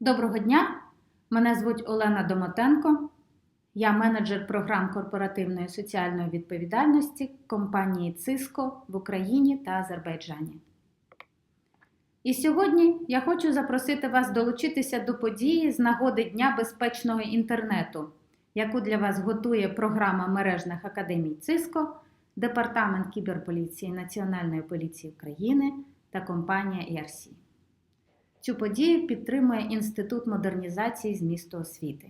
Доброго дня! Мене звуть Олена Домотенко. Я менеджер програм корпоративної соціальної відповідальності компанії Циско в Україні та Азербайджані. І сьогодні я хочу запросити вас долучитися до події з нагоди Дня безпечного інтернету, яку для вас готує програма мережних академій Циско, Департамент кіберполіції Національної поліції України та компанія ERC. Цю подію підтримує Інститут модернізації змісту освіти.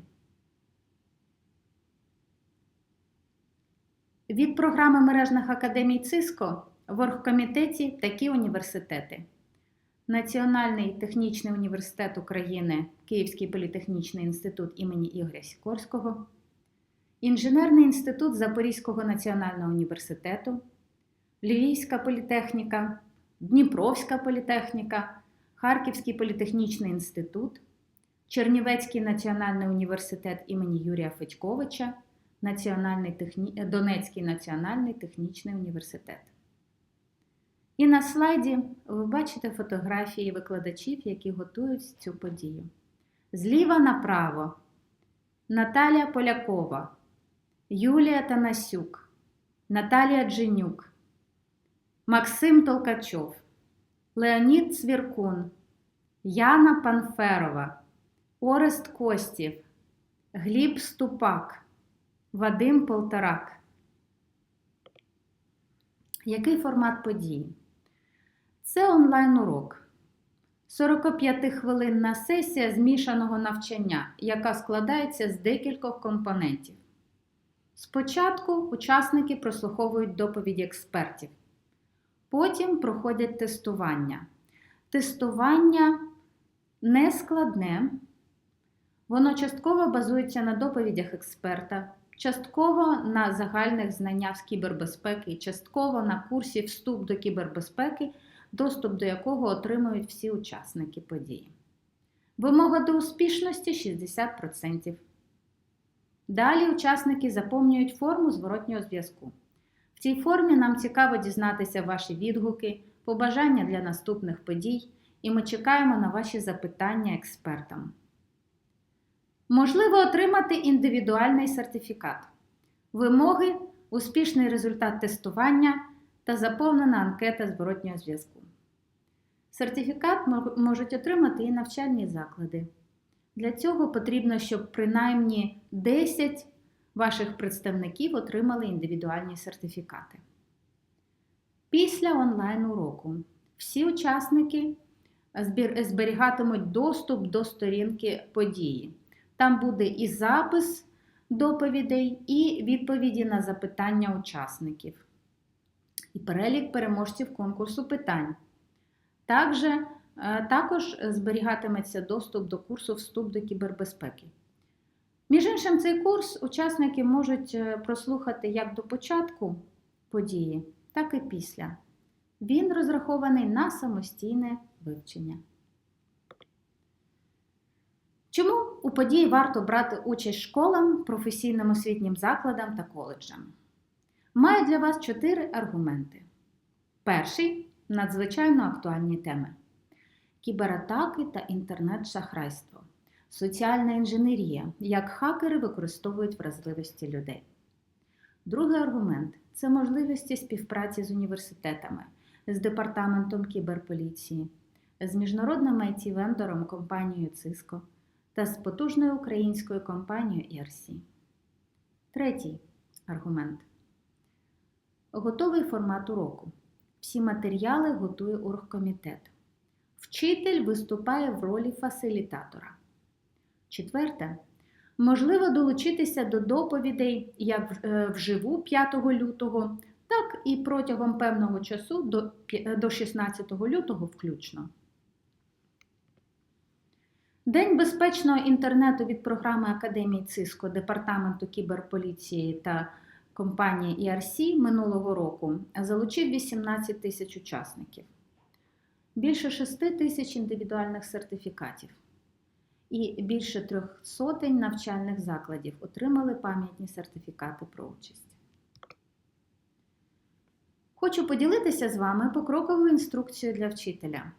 Від програми мережних академій ЦИСКО в оргкомітеті такі університети: Національний технічний університет України, Київський політехнічний інститут імені Ігоря Сікорського, Інженерний інститут Запорізького національного університету, Львівська політехніка, Дніпровська політехніка. Харківський політехнічний інститут, Чернівецький національний університет імені Юрія Федьковича, Національний техні... Донецький національний технічний університет. І на слайді ви бачите фотографії викладачів, які готують цю подію. Зліва направо Наталія Полякова, Юлія Танасюк, Наталія Дженюк, Максим Толкачов. Леонід Цвіркун, Яна Панферова, Орест Костів, Гліб Ступак, Вадим Полторак. Який формат події? Це онлайн-урок. 45-хвилинна сесія змішаного навчання, яка складається з декількох компонентів. Спочатку учасники прослуховують доповіді експертів. Потім проходять тестування. Тестування не складне, воно частково базується на доповідях експерта, частково на загальних знаннях з кібербезпеки, частково на курсі Вступ до кібербезпеки, доступ до якого отримують всі учасники події. Вимога до успішності 60%. Далі учасники заповнюють форму зворотнього зв'язку. Цій формі нам цікаво дізнатися ваші відгуки, побажання для наступних подій, і ми чекаємо на ваші запитання експертам. Можливо отримати індивідуальний сертифікат, вимоги, успішний результат тестування та заповнена анкета зворотнього зв'язку. Сертифікат можуть отримати і навчальні заклади. Для цього потрібно, щоб принаймні 10 ваших представників отримали індивідуальні сертифікати. Після онлайн-уроку всі учасники зберігатимуть доступ до сторінки події. Там буде і запис доповідей, і відповіді на запитання учасників, і перелік переможців конкурсу питань. Також, також зберігатиметься доступ до курсу Вступ до кібербезпеки. Між іншим, цей курс учасники можуть прослухати як до початку події, так і після. Він розрахований на самостійне вивчення. Чому у події варто брати участь школам, професійним освітнім закладам та коледжам? Маю для вас чотири аргументи. Перший надзвичайно актуальні теми: кібератаки та інтернет-шахрайство соціальна інженерія, як хакери використовують вразливості людей. Другий аргумент це можливості співпраці з університетами, з департаментом кіберполіції, з міжнародним it вендором компанією Cisco та з потужною українською компанією ERC. Третій аргумент. Готовий формат уроку. Всі матеріали готує оргкомітет. Вчитель виступає в ролі фасилітатора. Четверте, можливо долучитися до доповідей як вживу 5 лютого, так і протягом певного часу до 16 лютого включно. День безпечного інтернету від програми Академії Циско Департаменту кіберполіції та компанії ERC минулого року залучив 18 тисяч учасників, більше 6 тисяч індивідуальних сертифікатів і більше трьох сотень навчальних закладів отримали пам'ятні сертифікати про участь. Хочу поділитися з вами покроковою інструкцією для вчителя.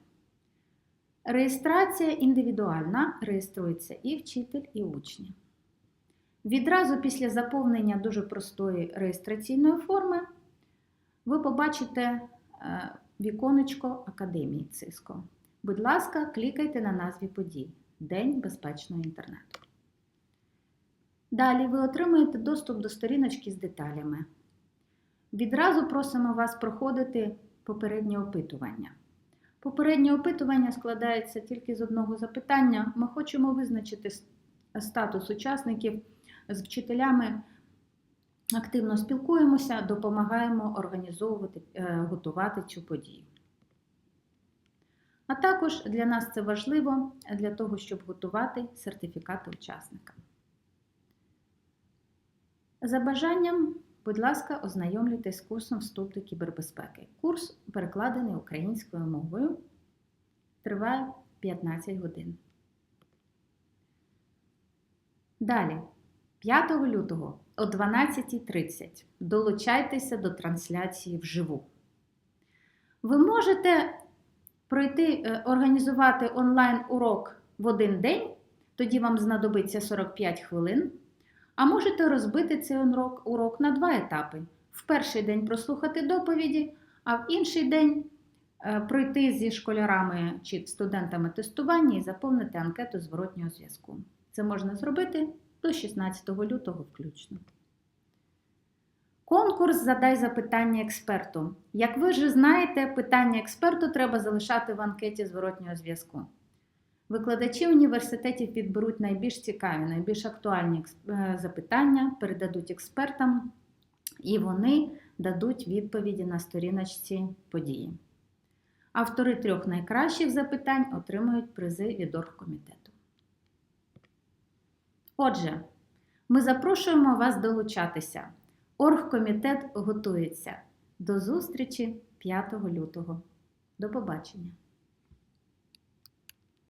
Реєстрація індивідуальна, реєструється і вчитель, і учні. Відразу після заповнення дуже простої реєстраційної форми ви побачите е, віконечко Академії ЦИСКО. Будь ласка, клікайте на назві подій День безпечного інтернету. Далі ви отримуєте доступ до сторіночки з деталями. Відразу просимо вас проходити попереднє опитування. Попереднє опитування складається тільки з одного запитання. Ми хочемо визначити статус учасників з вчителями. Активно спілкуємося, допомагаємо організовувати, е, готувати цю подію. А також для нас це важливо для того, щоб готувати сертифікати учасника. За бажанням, будь ласка, ознайомлюйтесь з курсом вступ до кібербезпеки. Курс перекладений українською мовою, триває 15 годин. Далі, 5 лютого о 12.30 долучайтеся до трансляції вживу. Ви можете пройти, е, організувати онлайн-урок в один день, тоді вам знадобиться 45 хвилин. А можете розбити цей урок, урок на два етапи: в перший день прослухати доповіді, а в інший день е, пройти зі школярами чи студентами тестування і заповнити анкету зворотнього зв'язку. Це можна зробити до 16 лютого включно. Конкурс Задай запитання експерту. Як ви вже знаєте, питання експерту треба залишати в анкеті зворотнього зв'язку. Викладачі університетів підберуть найбільш цікаві, найбільш актуальні е, запитання, передадуть експертам, і вони дадуть відповіді на сторіночці події. Автори трьох найкращих запитань отримують призи від оргкомітету. Отже, ми запрошуємо вас долучатися. Оргкомітет готується. До зустрічі 5 лютого. До побачення!